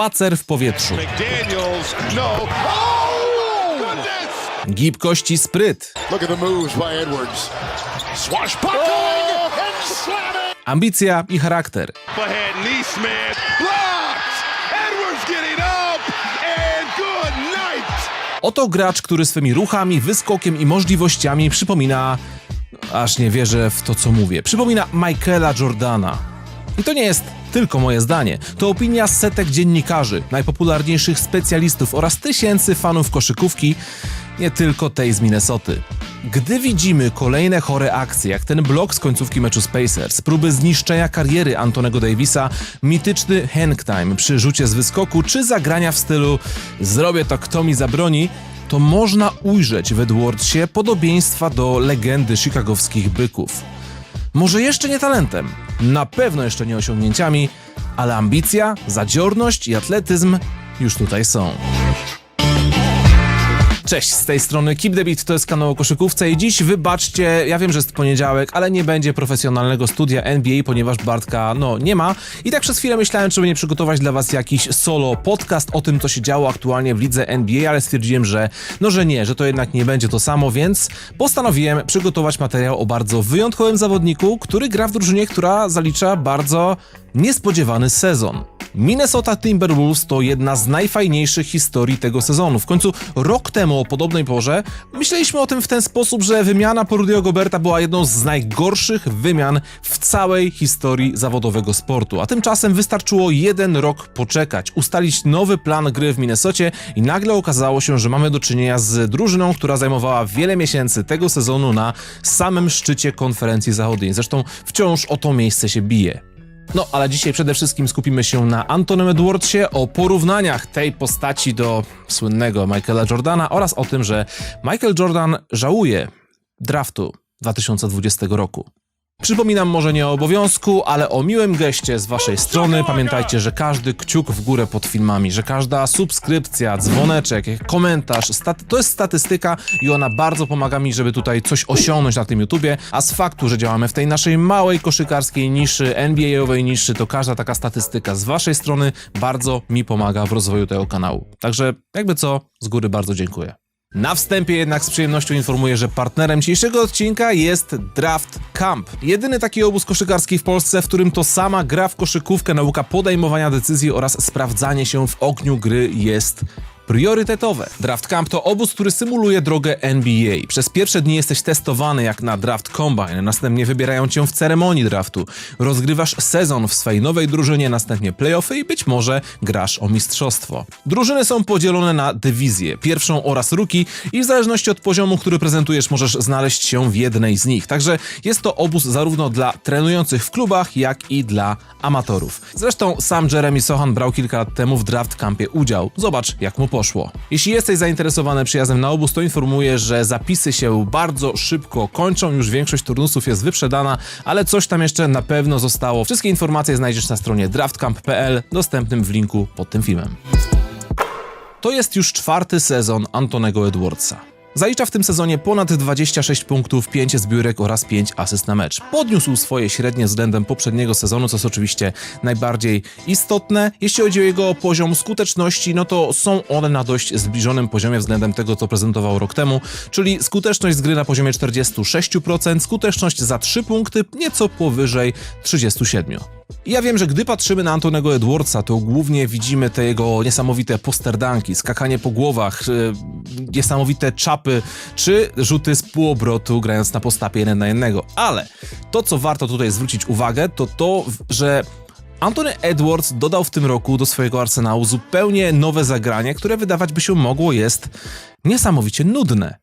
spacer w powietrzu. No. Oh! Gibkość i spryt. And slamming. Ambicja i charakter. Oto gracz, który swymi ruchami, wyskokiem i możliwościami przypomina. Aż nie wierzę w to, co mówię. Przypomina Michaela Jordana. I to nie jest tylko moje zdanie. To opinia setek dziennikarzy, najpopularniejszych specjalistów oraz tysięcy fanów koszykówki, nie tylko tej z Minnesoty. Gdy widzimy kolejne chore akcje, jak ten blok z końcówki meczu z Pacers, próby zniszczenia kariery Antonego Davisa, mityczny hang time przy rzucie z wyskoku, czy zagrania w stylu zrobię to kto mi zabroni, to można ujrzeć w Edwardsie podobieństwa do legendy chicagowskich byków. Może jeszcze nie talentem, na pewno jeszcze nie osiągnięciami, ale ambicja, zadziorność i atletyzm już tutaj są. Cześć, z tej strony Keep the Beat, to jest kanał o koszykówce i dziś wybaczcie, ja wiem, że jest poniedziałek, ale nie będzie profesjonalnego studia NBA, ponieważ Bartka, no, nie ma. I tak przez chwilę myślałem, czy nie przygotować dla was jakiś solo podcast o tym, co się działo aktualnie w lidze NBA, ale stwierdziłem, że no, że nie, że to jednak nie będzie to samo, więc postanowiłem przygotować materiał o bardzo wyjątkowym zawodniku, który gra w drużynie, która zalicza bardzo niespodziewany sezon. Minnesota Timberwolves to jedna z najfajniejszych historii tego sezonu. W końcu rok temu o podobnej porze myśleliśmy o tym w ten sposób, że wymiana po Rudy'ego Goberta była jedną z najgorszych wymian w całej historii zawodowego sportu. A tymczasem wystarczyło jeden rok poczekać, ustalić nowy plan gry w Minnesocie i nagle okazało się, że mamy do czynienia z drużyną, która zajmowała wiele miesięcy tego sezonu na samym szczycie konferencji zachodniej. Zresztą wciąż o to miejsce się bije. No, ale dzisiaj przede wszystkim skupimy się na Antonym Edwardsie, o porównaniach tej postaci do słynnego Michaela Jordana oraz o tym, że Michael Jordan żałuje draftu 2020 roku. Przypominam może nie o obowiązku, ale o miłym geście z waszej strony. Pamiętajcie, że każdy kciuk w górę pod filmami, że każda subskrypcja, dzwoneczek, komentarz, to jest statystyka i ona bardzo pomaga mi, żeby tutaj coś osiągnąć na tym YouTubie, a z faktu, że działamy w tej naszej małej koszykarskiej niszy, NBA-owej niszy, to każda taka statystyka z waszej strony bardzo mi pomaga w rozwoju tego kanału. Także jakby co, z góry bardzo dziękuję. Na wstępie jednak z przyjemnością informuję, że partnerem dzisiejszego odcinka jest Draft Camp. Jedyny taki obóz koszykarski w Polsce, w którym to sama gra w koszykówkę, nauka podejmowania decyzji oraz sprawdzanie się w ogniu gry jest priorytetowe. Draft Camp to obóz, który symuluje drogę NBA. Przez pierwsze dni jesteś testowany jak na Draft Combine, następnie wybierają cię w ceremonii draftu. Rozgrywasz sezon w swej nowej drużynie, następnie playoffy i być może grasz o mistrzostwo. Drużyny są podzielone na dywizje, pierwszą oraz rookie i w zależności od poziomu, który prezentujesz, możesz znaleźć się w jednej z nich. Także jest to obóz zarówno dla trenujących w klubach, jak i dla amatorów. Zresztą sam Jeremy Sohan brał kilka lat temu w Draft Campie udział. Zobacz, jak mu poszło. Jeśli jesteś zainteresowany przyjazdem na obóz, to informuję, że zapisy się bardzo szybko kończą, już większość turnusów jest wyprzedana, ale coś tam jeszcze na pewno zostało. Wszystkie informacje znajdziesz na stronie draftcamp.pl, dostępnym w linku pod tym filmem. To jest już czwarty sezon Antonego Edwardsa. Zalicza w tym sezonie ponad 26 punktów, 5 zbiórek oraz 5 asyst na mecz. Podniósł swoje średnie względem poprzedniego sezonu, co jest oczywiście najbardziej istotne. Jeśli chodzi o jego poziom skuteczności, no to są one na dość zbliżonym poziomie względem tego, co prezentował rok temu, czyli skuteczność z gry na poziomie 46%, skuteczność za 3 punkty nieco powyżej 37%. Ja wiem, że gdy patrzymy na Antonego Edwardsa, to głównie widzimy te jego niesamowite posterdanki, skakanie po głowach, yy, niesamowite czapy, czy rzuty z półobrotu, grając na postapie jeden na jednego. Ale to, co warto tutaj zwrócić uwagę, to to, że Anthony Edwards dodał w tym roku do swojego arsenału zupełnie nowe zagranie, które wydawać by się mogło jest niesamowicie nudne.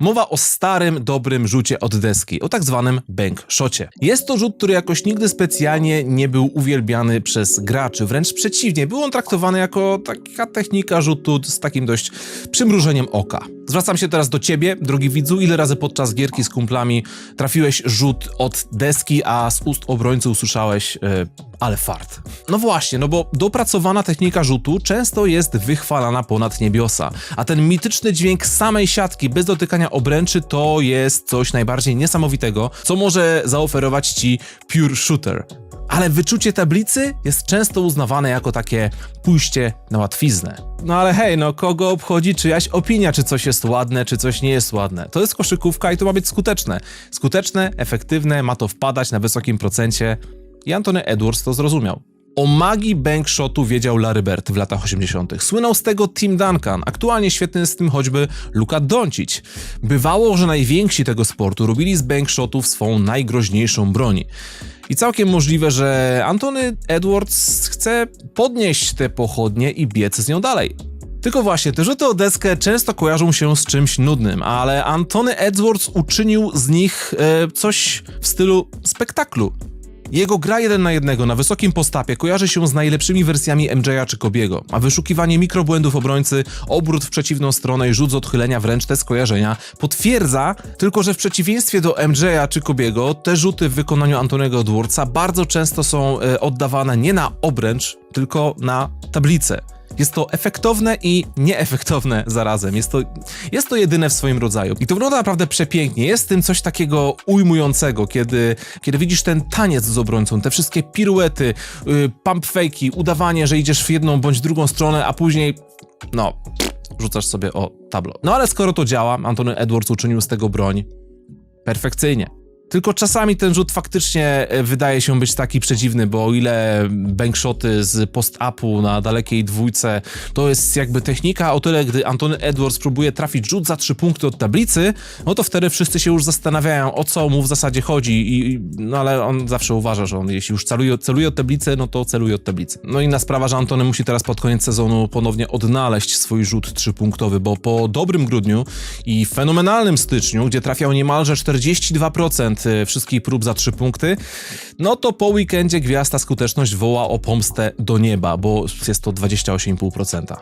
Mowa o starym, dobrym rzucie od deski, o tak zwanym bank shocie. Jest to rzut, który jakoś nigdy specjalnie nie był uwielbiany przez graczy, wręcz przeciwnie, był on traktowany jako taka technika rzutu z takim dość przymrużeniem oka. Zwracam się teraz do ciebie, drogi widzu, ile razy podczas gierki z kumplami trafiłeś rzut od deski, a z ust obrońcy usłyszałeś e, Ale fart. No właśnie, no bo dopracowana technika rzutu często jest wychwalana ponad niebiosa, a ten mityczny dźwięk samej siatki bez dotykania obręczy to jest coś najbardziej niesamowitego, co może zaoferować ci pure shooter. Ale wyczucie tablicy jest często uznawane jako takie pójście na łatwiznę. No ale hej, no kogo obchodzi czyjaś opinia, czy coś jest ładne, czy coś nie jest ładne. To jest koszykówka i to ma być skuteczne. Skuteczne, efektywne, ma to wpadać na wysokim procencie. I Antony Edwards to zrozumiał. O magii bank shotu wiedział Larry Bird w latach 80. Słynął z tego Tim Duncan, aktualnie świetny z tym choćby Luka Doncic. Bywało, że najwięksi tego sportu robili z bank shotów swą najgroźniejszą broń. I całkiem możliwe, że Antony Edwards chce podnieść te pochodnie i biec z nią dalej. Tylko właśnie, te rzuty o deskę często kojarzą się z czymś nudnym, ale Antony Edwards uczynił z nich e, coś w stylu spektaklu. Jego gra jeden na jednego na wysokim postapie kojarzy się z najlepszymi wersjami MJ'a czy Kobiego, a wyszukiwanie mikrobłędów obrońcy, obrót w przeciwną stronę i rzut z odchylenia wręcz te skojarzenia potwierdza, tylko że w przeciwieństwie do MJ'a czy Kobiego, te rzuty w wykonaniu Antonego Edwardsa bardzo często są e, oddawane nie na obręcz, tylko na tablicę. Jest to efektowne i nieefektowne zarazem. Jest to, jest to jedyne w swoim rodzaju. I to wygląda naprawdę przepięknie. Jest w tym coś takiego ujmującego, kiedy, kiedy widzisz ten taniec z obrońcą, te wszystkie piruety, yy, pump fake'i, udawanie, że idziesz w jedną bądź drugą stronę, a później, no, rzucasz sobie o tablo. No ale skoro to działa, Antony Edwards uczynił z tego broń perfekcyjnie. Tylko czasami ten rzut faktycznie e, wydaje się być taki przedziwny, bo o ile bankshoty z post-upu na dalekiej dwójce to jest jakby technika, o tyle gdy Antony Edwards próbuje trafić rzut za trzy punkty od tablicy, no to wtedy wszyscy się już zastanawiają, o co mu w zasadzie chodzi, i, no ale on zawsze uważa, że on jeśli już celuje, celuje od tablicy, no to celuje od tablicy. No inna sprawa, że Antony musi teraz pod koniec sezonu ponownie odnaleźć swój rzut trzypunktowy, bo po dobrym grudniu i fenomenalnym styczniu, gdzie trafiał niemalże 42% wszystkich prób za 3 punkty, no to po weekendzie gwiazda skuteczność woła o pomstę do nieba, bo jest to 28,5%.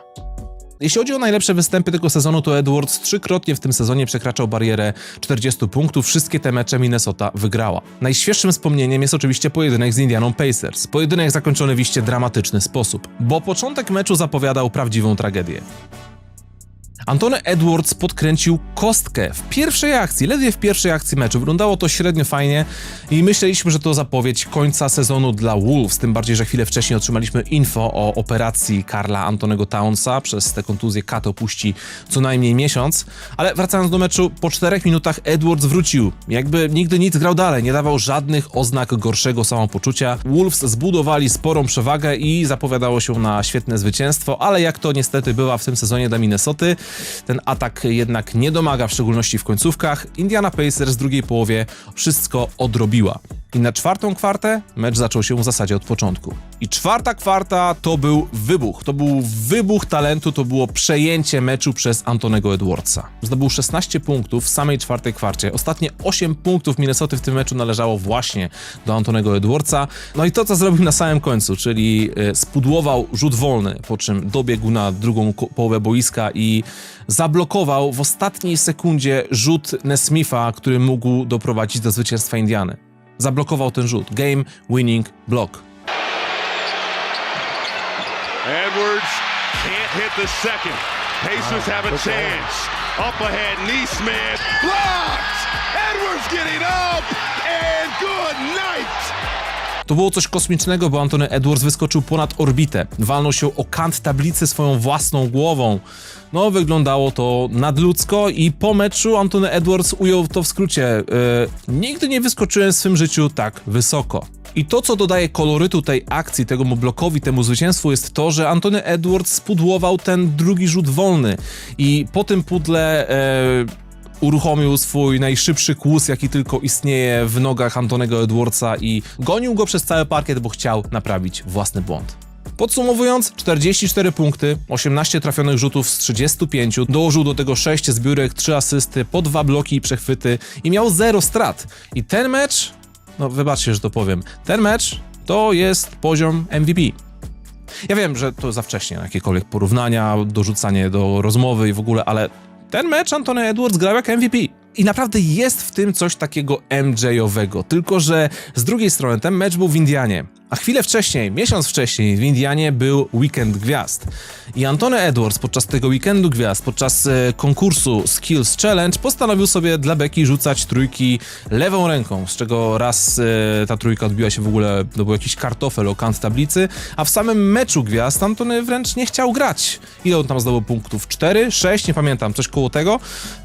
Jeśli chodzi o najlepsze występy tego sezonu, to Edwards trzykrotnie w tym sezonie przekraczał barierę 40 punktów. Wszystkie te mecze Minnesota wygrała. Najświeższym wspomnieniem jest oczywiście pojedynek z Indianą Pacers. Pojedynek zakończony w iście dramatyczny sposób, bo początek meczu zapowiadał prawdziwą tragedię. Antony Edwards podkręcił kostkę w pierwszej akcji, ledwie w pierwszej akcji meczu. Wyglądało to średnio fajnie i myśleliśmy, że to zapowiedź końca sezonu dla Wolves, tym bardziej, że chwilę wcześniej otrzymaliśmy info o operacji Karla Antonego Townsa. Przez tę kontuzję Kat opuści co najmniej miesiąc. Ale wracając do meczu, po czterech minutach Edwards wrócił. Jakby nigdy nic grał dalej, nie dawał żadnych oznak gorszego samopoczucia. Wolves zbudowali sporą przewagę i zapowiadało się na świetne zwycięstwo, ale jak to niestety bywa w tym sezonie dla Minnesoty, ten atak jednak nie domaga, w szczególności w końcówkach. Indiana Pacers w drugiej połowie wszystko odrobiła. I na czwartą kwartę mecz zaczął się w zasadzie od początku. I czwarta kwarta to był wybuch. To był wybuch talentu, to było przejęcie meczu przez Antonego Edwardsa. Zdobył 16 punktów w samej czwartej kwarcie. Ostatnie 8 punktów Minnesota w tym meczu należało właśnie do Antonego Edwardsa. No i to, co zrobił na samym końcu, czyli e, spudłował rzut wolny, po czym dobiegł na drugą połowę boiska i zablokował w ostatniej sekundzie rzut Nesmitha, który mógł doprowadzić do zwycięstwa Indiany. Zablokował ten rzut. Game winning block. Edwards can't hit the second. Pacers have a chance. Up ahead, Neesmith blocked. Edwards getting up and good night. To było coś kosmicznego, bo Antony Edwards wyskoczył ponad orbitę. Walnął się o kant tablicy swoją własną głową. No, wyglądało to nadludzko i po meczu Antony Edwards ujął to w skrócie. Yy, nigdy nie wyskoczyłem w swym życiu tak wysoko. I to, co dodaje kolorytu tej akcji, temu mu blokowi, temu zwycięstwu, jest to, że Antony Edwards spudłował ten drugi rzut wolny. I po tym pudle e, uruchomił swój najszybszy kłus, jaki tylko istnieje w nogach Antonego Edwardsa i gonił go przez cały parkiet, bo chciał naprawić własny błąd. Podsumowując, 44 punkty, 18 trafionych rzutów z 35, dołożył do tego 6 zbiórek, 3 asysty, po 2 bloki i przechwyty i miał 0 strat. I ten mecz, no wybaczcie, że to powiem, ten mecz to jest poziom MVP. Ja wiem, że to za wcześnie na jakiekolwiek porównania, dorzucanie do rozmowy i w ogóle, ale ten mecz Antony Edwards grał jak MVP. I naprawdę jest w tym coś takiego MJ-owego, tylko że z drugiej strony ten mecz był w Indianie. A chwilę wcześniej, miesiąc wcześniej w Indianie był Weekend Gwiazd. I Antony Edwards podczas tego Weekendu Gwiazd, podczas e, konkursu Skills Challenge postanowił sobie dla Beki rzucać trójki lewą ręką, z czego raz e, ta trójka odbiła się w ogóle, to był jakiś kartofel o kant tablicy, a w samym meczu Gwiazd Antony wręcz nie chciał grać. Ile on tam zdobył punktów? 4, 6, nie pamiętam, coś koło tego.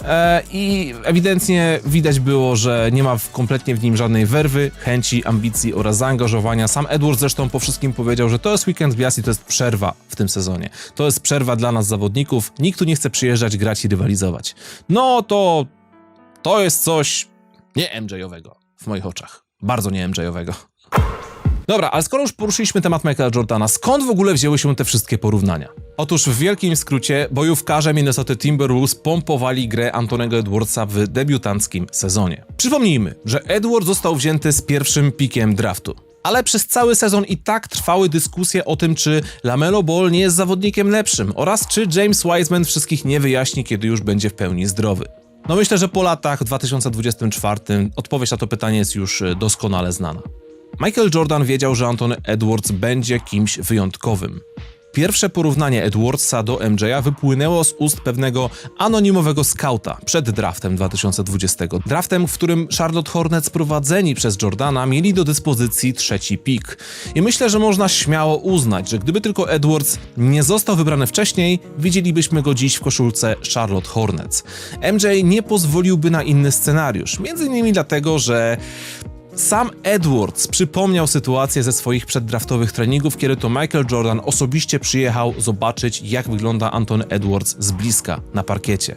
E, I ewidentnie widać było, że nie ma kompletnie w nim żadnej werwy, chęci, ambicji oraz zaangażowania. Sam Edwards zresztą po wszystkim powiedział, że to jest weekend gwiazd i to jest przerwa w tym sezonie. To jest przerwa dla nas zawodników. Nikt tu nie chce przyjeżdżać, grać i rywalizować. No to to jest coś nie MJ-owego w moich oczach. Bardzo nie MJ-owego. Dobra, ale skoro już poruszyliśmy temat Michaela Jordana, skąd w ogóle wzięły się te wszystkie porównania? Otóż w wielkim skrócie bojówkarze Minnesota Timberwolves pompowali grę Antonego Edwardsa w debiutanckim sezonie. Przypomnijmy, że Edwards został wzięty z pierwszym pikiem draftu. Ale przez cały sezon i tak trwały dyskusje o tym, czy Lamelo Ball nie jest zawodnikiem lepszym oraz czy James Wiseman wszystkich nie wyjaśni, kiedy już będzie w pełni zdrowy. No myślę, że po latach w 2024 odpowiedź na to pytanie jest już e, doskonale znana. Michael Jordan wiedział, że Anthony Edwards będzie kimś wyjątkowym. Pierwsze porównanie Edwardsa do MJ'a wypłynęło z ust pewnego anonimowego skauta przed draftem 2020. Draftem, w którym Charlotte Hornets prowadzeni przez Jordana mieli do dyspozycji trzeci pik. I myślę, że można śmiało uznać, że gdyby tylko Edwards nie został wybrany wcześniej, widzielibyśmy go dziś w koszulce Charlotte Hornets. MJ nie pozwoliłby na inny scenariusz, między innymi dlatego, że sam Edwards przypomniał sytuację ze swoich przeddraftowych treningów, kiedy to Michael Jordan osobiście przyjechał zobaczyć, jak wygląda Anthony Edwards z bliska na parkiecie.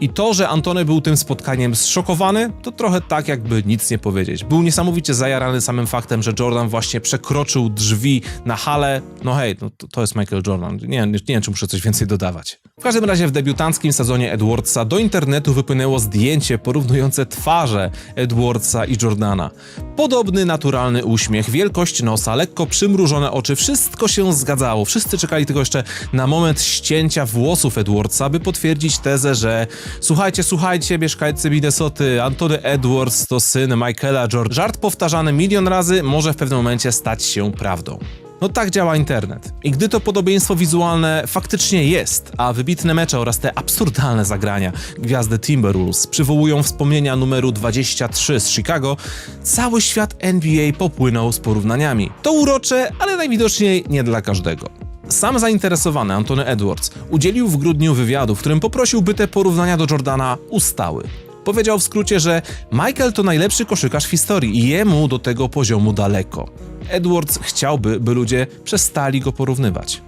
I to, że Antony był tym spotkaniem zszokowany, to trochę tak, jakby nic nie powiedzieć. Był niesamowicie zajarany samym faktem, że Jordan właśnie przekroczył drzwi na halę. No hej, no to, to jest Michael Jordan. Nie, nie, nie wiem, czy muszę coś więcej dodawać. W każdym razie w debiutanckim sezonie Edwardsa do internetu wypłynęło zdjęcie porównujące twarze Edwardsa i Jordana. Podobny naturalny uśmiech, wielkość nosa, lekko przymrużone oczy, wszystko się zgadzało. Wszyscy czekali tylko jeszcze na moment ścięcia włosów Edwardsa, by potwierdzić tezę, że słuchajcie, słuchajcie, mieszkańcy Minnesoty, Antony Edwards to syn Michaela Jordan. Żart powtarzany milion razy może w pewnym momencie stać się prawdą. No tak działa internet. I gdy to podobieństwo wizualne faktycznie jest, a wybitne mecze oraz te absurdalne zagrania gwiazdy Timberwolves przywołują wspomnienia numeru 23 z Chicago, cały świat NBA popłynął z porównaniami. To urocze, ale najwidoczniej nie dla każdego. Sam zainteresowany Antony Edwards udzielił w grudniu wywiadu, w którym poprosił, by te porównania do Jordana ustały. Powiedział w skrócie, że Michael to najlepszy koszykarz w historii i jemu do tego poziomu daleko. Edwards chciałby, by ludzie przestali go porównywać.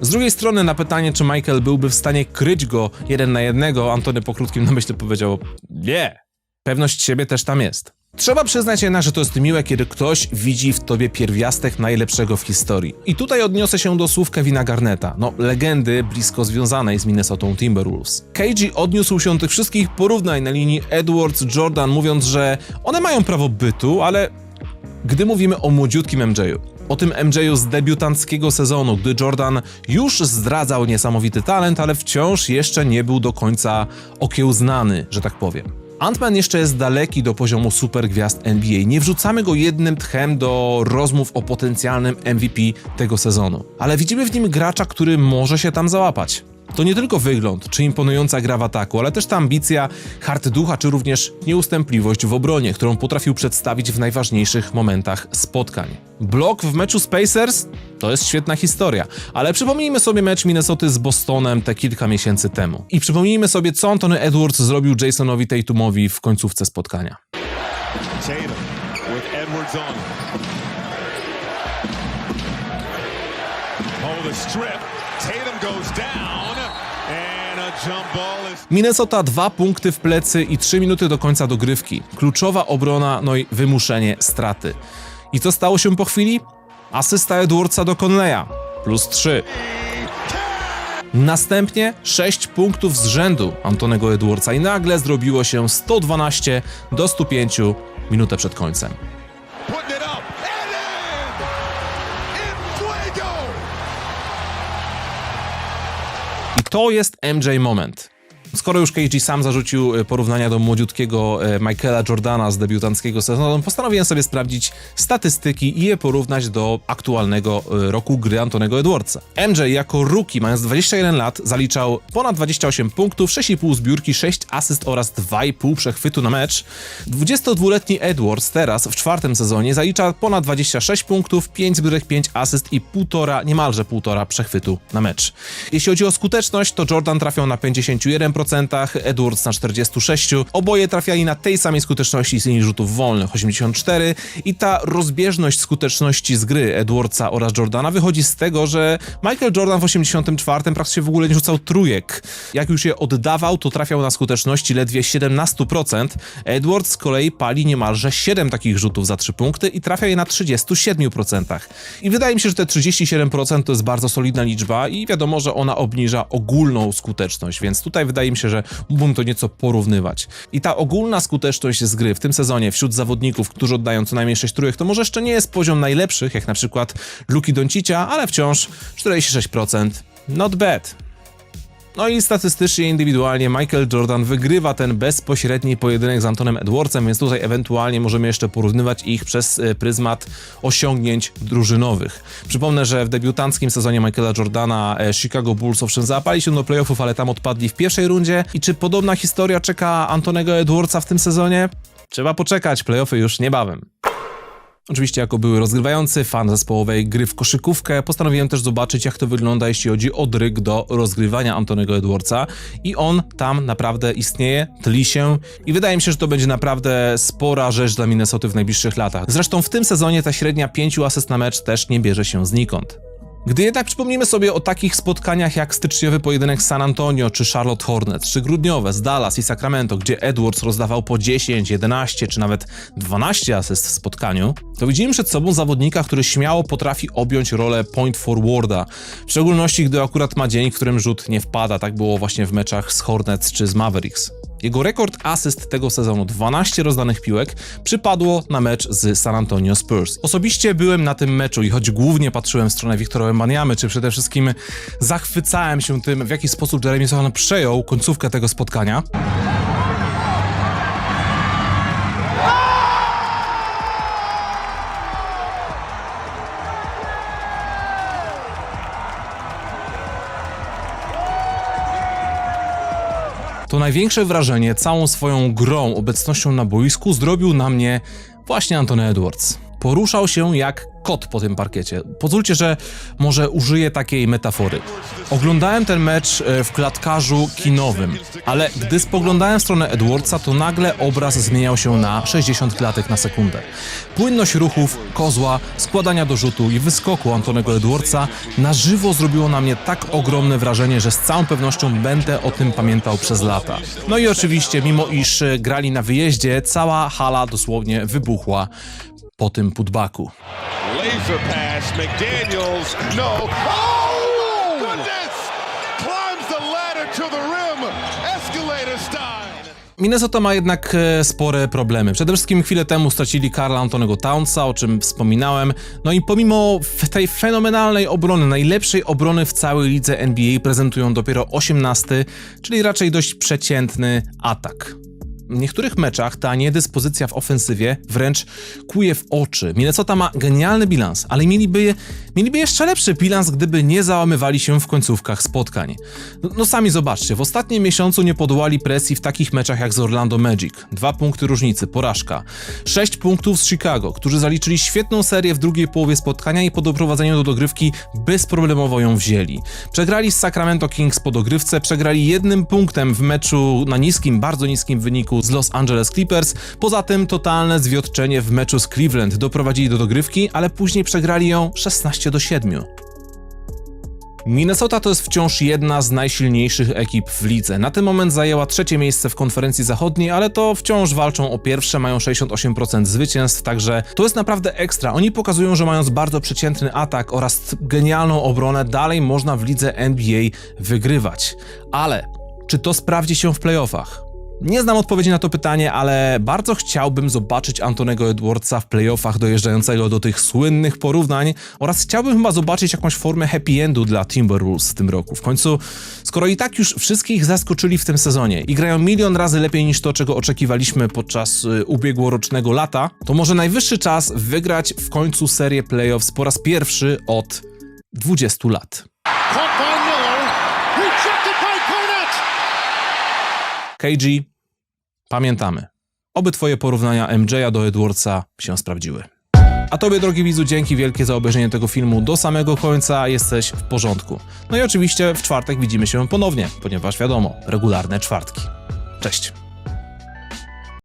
Z drugiej strony na pytanie, czy Michael byłby w stanie kryć go jeden na jednego, Antony po krótkim namyśle powiedział nie. Pewność siebie też tam jest. Trzeba przyznać jednak, że to jest miłe, kiedy ktoś widzi w tobie pierwiastek najlepszego w historii. I tutaj odniosę się do słów Kevina Garneta, no legendy blisko związanej z Minnesota Timberwolves. KG odniósł się tych wszystkich porównań na linii Edwards-Jordan, mówiąc, że one mają prawo bytu, ale gdy mówimy o młodziutkim MJ-u, o tym MJ-u z debiutanckiego sezonu, gdy Jordan już zdradzał niesamowity talent, ale wciąż jeszcze nie był do końca okiełznany, że tak powiem. Ant-Man jeszcze jest daleki do poziomu supergwiazd NBA. Nie wrzucamy go jednym tchem do rozmów o potencjalnym MVP tego sezonu. Ale widzimy w nim gracza, który może się tam załapać. To nie tylko wygląd czy imponująca gra w ataku, ale też ta ambicja, hart ducha czy również nieustępliwość w obronie, którą potrafił przedstawić w najważniejszych momentach spotkań. Blok w meczu Spacers to jest świetna historia, ale przypomnijmy sobie mecz Minnesoty z Bostonem te kilka miesięcy temu. I przypomnijmy sobie, co Anthony Edwards zrobił Jasonowi Tatumowi w końcówce spotkania. Tatum with Edwards on. Oh, the strip. Minnesota dwa punkty w plecy i 3 minuty do końca dogrywki. Kluczowa obrona, no i wymuszenie straty. I co stało się po chwili? Asysta Edwardsa do Conleya. Plus 3. Następnie 6 punktów z rzędu Antonego Edwardsa i nagle zrobiło się 112 do 105 minutę przed końcem. To jest MJ moment. Skoro już KG sam zarzucił e, porównania do młodziutkiego e, Michaela Jordana z debiutanckiego sezonu, postanowiłem sobie sprawdzić statystyki i je porównać do aktualnego e, roku gry Antonego Edwardsa. MJ jako rookie, mając 21 lat, zaliczał ponad 28 punktów, 6,5 zbiórki, 6 asyst oraz 2,5 przechwytu na mecz. 22-letni Edwards teraz w czwartym sezonie zalicza ponad 26 punktów, 5 zbiórek, 5 asyst i półtora, niemalże półtora przechwytu na mecz. Jeśli chodzi o skuteczność, to Jordan trafiał na 51%, Edwards na 46%. Oboje trafiali na tej samej skuteczności z linii rzutów wolnych 84% i ta rozbieżność skuteczności z gry Edwardsa oraz Jordana wychodzi z tego, że Michael Jordan w 84 praktycznie w ogóle nie rzucał trójek. Jak już je oddawał, to trafiał na skuteczności ledwie 17%. Edwards z kolei pali niemalże 7 takich rzutów za 3 punkty i trafia je na 37%. I wydaje mi się, że te 37% to jest bardzo solidna liczba i wiadomo, że ona obniża ogólną skuteczność, więc tutaj wydaje mi się, że mógłbym to nieco porównywać. I ta ogólna skuteczność z gry w tym sezonie wśród zawodników, którzy oddają co najmniej 6 trójek, to może jeszcze nie jest poziom najlepszych, jak na przykład Luki Doncicia, ale wciąż 46%. Not bad. No i statystycznie, indywidualnie Michael Jordan wygrywa ten bezpośredni pojedynek z Antonem Edwardsem, więc tutaj ewentualnie możemy jeszcze porównywać ich przez e, pryzmat osiągnięć drużynowych. Przypomnę, że w debiutanckim sezonie Michaela Jordana e, Chicago Bulls owszem zaapali się do playoffów, ale tam odpadli w pierwszej rundzie. I czy podobna historia czeka Antonego Edwardsa w tym sezonie? Trzeba poczekać, playoffy już niebawem. Oczywiście jako były rozgrywający, fan zespołowej gry w koszykówkę, postanowiłem też zobaczyć jak to wygląda jeśli chodzi o dryg do rozgrywania Antonego Edwardsa i on tam naprawdę istnieje, tli się i wydaje mi się, że to będzie naprawdę spora rzecz dla Minnesoty w najbliższych latach. Zresztą w tym sezonie ta średnia 5 asyst na mecz też nie bierze się znikąd. Gdy jednak przypomnimy sobie o takich spotkaniach jak styczniowy pojedynek San Antonio czy Charlotte Hornets, czy grudniowe z Dallas i Sacramento, gdzie Edwards rozdawał po 10, 11 czy nawet 12 asyst w spotkaniu, to widzimy przed sobą zawodnika, który śmiało potrafi objąć rolę point forwarda, w szczególności gdy akurat ma dzień, w którym rzut nie wpada, tak było właśnie w meczach z Hornets czy z Mavericks. Jego rekord asyst tego sezonu, 12 rozdanych piłek, przypadło na mecz z San Antonio Spurs. Osobiście byłem na tym meczu i choć głównie patrzyłem w stronę Wiktora Wembaniamy, czy przede wszystkim zachwycałem się tym, w jaki sposób Jeremy Sohan przejął końcówkę tego spotkania, to największe wrażenie całą swoją grą, obecnością na boisku zrobił na mnie właśnie Antony Edwards. Poruszał się jak kot po tym parkiecie. Pozwólcie, że może użyję takiej metafory. Oglądałem ten mecz e, w klatkarzu kinowym, ale gdy spoglądałem w stronę Edwardsa, to nagle obraz zmieniał się na 60 klatek na sekundę. Płynność ruchów, kozła, składania do rzutu i wyskoku Antonego Edwardsa na żywo zrobiło na mnie tak ogromne wrażenie, że z całą pewnością będę o tym pamiętał przez lata. No i oczywiście, mimo iż e, grali na wyjeździe, cała hala dosłownie wybuchła po tym putbacku. Pass, McDaniels, no. Oh, goodness! Climbs the ladder to the rim, escalator style. Minnesota ma jednak e, spore problemy. Przede wszystkim chwilę temu stracili Karla Antonego Townsa, o czym wspominałem. No i pomimo tej fenomenalnej obrony, najlepszej obrony w całej lidze NBA, prezentują dopiero 18, czyli raczej dość przeciętny atak. W niektórych meczach ta niedyspozycja w ofensywie wręcz kuje w oczy. Minnesota ma genialny bilans, ale mieliby, mieliby jeszcze lepszy bilans, gdyby nie załamywali się w końcówkach spotkań. No, no sami zobaczcie, w ostatnim miesiącu nie podołali presji w takich meczach jak z Orlando Magic. Dwa punkty różnicy, porażka. Sześć punktów z Chicago, którzy zaliczyli świetną serię w drugiej połowie spotkania i po doprowadzeniu do dogrywki bezproblemowo ją wzięli. Przegrali z Sacramento Kings po dogrywce, przegrali jednym punktem w meczu na niskim, bardzo niskim wyniku z Los Angeles Clippers. Poza tym totalne zwiotczenie w meczu z Cleveland doprowadzili do dogrywki, ale później przegrali ją 16 do 7. Minnesota to jest wciąż jedna z najsilniejszych ekip w lidze. Na ten moment zajęła trzecie miejsce w konferencji zachodniej, ale to wciąż walczą o pierwsze, mają 68% zwycięstw, także to jest naprawdę ekstra. Oni pokazują, że mając bardzo przeciętny atak oraz genialną obronę, dalej można w lidze NBA wygrywać. Ale czy to sprawdzi się w playoffach? Nie znam odpowiedzi na to pytanie, ale bardzo chciałbym zobaczyć Antonego Edwardsa w playoffach dojeżdżającego do tych słynnych porównań oraz chciałbym chyba zobaczyć jakąś formę happy endu dla Timberwolves w tym roku. W końcu, skoro i tak już wszystkich zaskoczyli w tym sezonie i grają milion razy lepiej niż to, czego oczekiwaliśmy podczas y, ubiegłorocznego lata, to może najwyższy czas wygrać w końcu serię playoffs po raz pierwszy od 20 lat. KG, pamiętamy. Oby twoje porównania MJ'a do Edwardsa się sprawdziły. A tobie, drogi widzu, dzięki wielkie za obejrzenie tego filmu do samego końca. Jesteś w porządku. No i oczywiście w czwartek widzimy się ponownie, ponieważ wiadomo, regularne czwartki. Cześć.